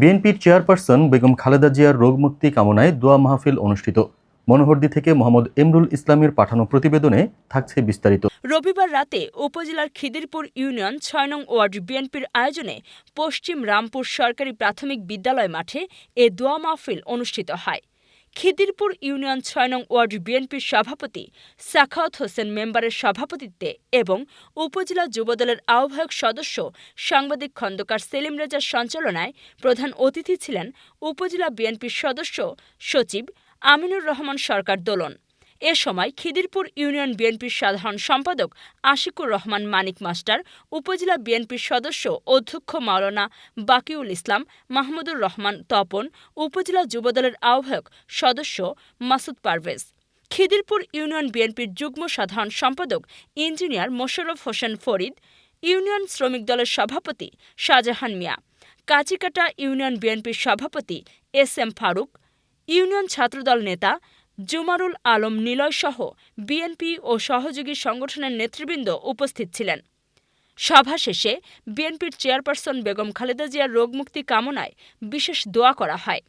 বিএনপির চেয়ারপারসন বেগম খালেদা জিয়ার রোগ মুক্তি কামনায় দোয়া মাহফিল অনুষ্ঠিত। মনোহরদি থেকে মোহাম্মদ এমরুল ইসলামের পাঠানো প্রতিবেদনে থাকছে বিস্তারিত। রবিবার রাতে উপজেলার খিদিরপুর ইউনিয়ন ছয় নং ওয়ার্ড বিএনপির আয়োজনে পশ্চিম রামপুর সরকারি প্রাথমিক বিদ্যালয় মাঠে এ দোয়া মাহফিল অনুষ্ঠিত হয়। খিদিরপুর ইউনিয়ন ছয় নং ওয়ার্ড বিএনপির সভাপতি সাখাওত হোসেন মেম্বারের সভাপতিত্বে এবং উপজেলা যুবদলের আহ্বায়ক সদস্য সাংবাদিক খন্দকার সেলিম রেজার সঞ্চালনায় প্রধান অতিথি ছিলেন উপজেলা বিএনপির সদস্য সচিব আমিনুর রহমান সরকার দোলন। এ সময় খিদিরপুর ইউনিয়ন বিএনপির সাধারণ সম্পাদক আশিকুর রহমান মানিক মাস্টার, উপজেলা বিএনপির সদস্য অধ্যক্ষ মাওলানা বাকিউল ইসলাম, মাহমুদুর রহমান তপন, উপজেলা যুবদলের আহ্বায়ক সদস্য মাসুদ পারভেজ। খিদিরপুর ইউনিয়ন বিএনপির যুগ্ম সাধারণ সম্পাদক ইঞ্জিনিয়ার মোশাররফ হোসেন ফরিদ, ইউনিয়ন শ্রমিক দলের সভাপতি শাহজাহান মিয়া, কাচিকাটা ইউনিয়ন বিএনপির সভাপতি S M Faruk, union Chhatradal নেতা জুমারুল আলম নিলয়সহ বিএনপি ও সহযোগী সংগঠনের নেতৃবৃন্দ উপস্থিত ছিলেন। সভা শেষে বিএনপির চেয়ারপারসন বেগম খালেদা জিয়ার রোগমুক্তি কামনায় বিশেষ দোয়া করা হয়।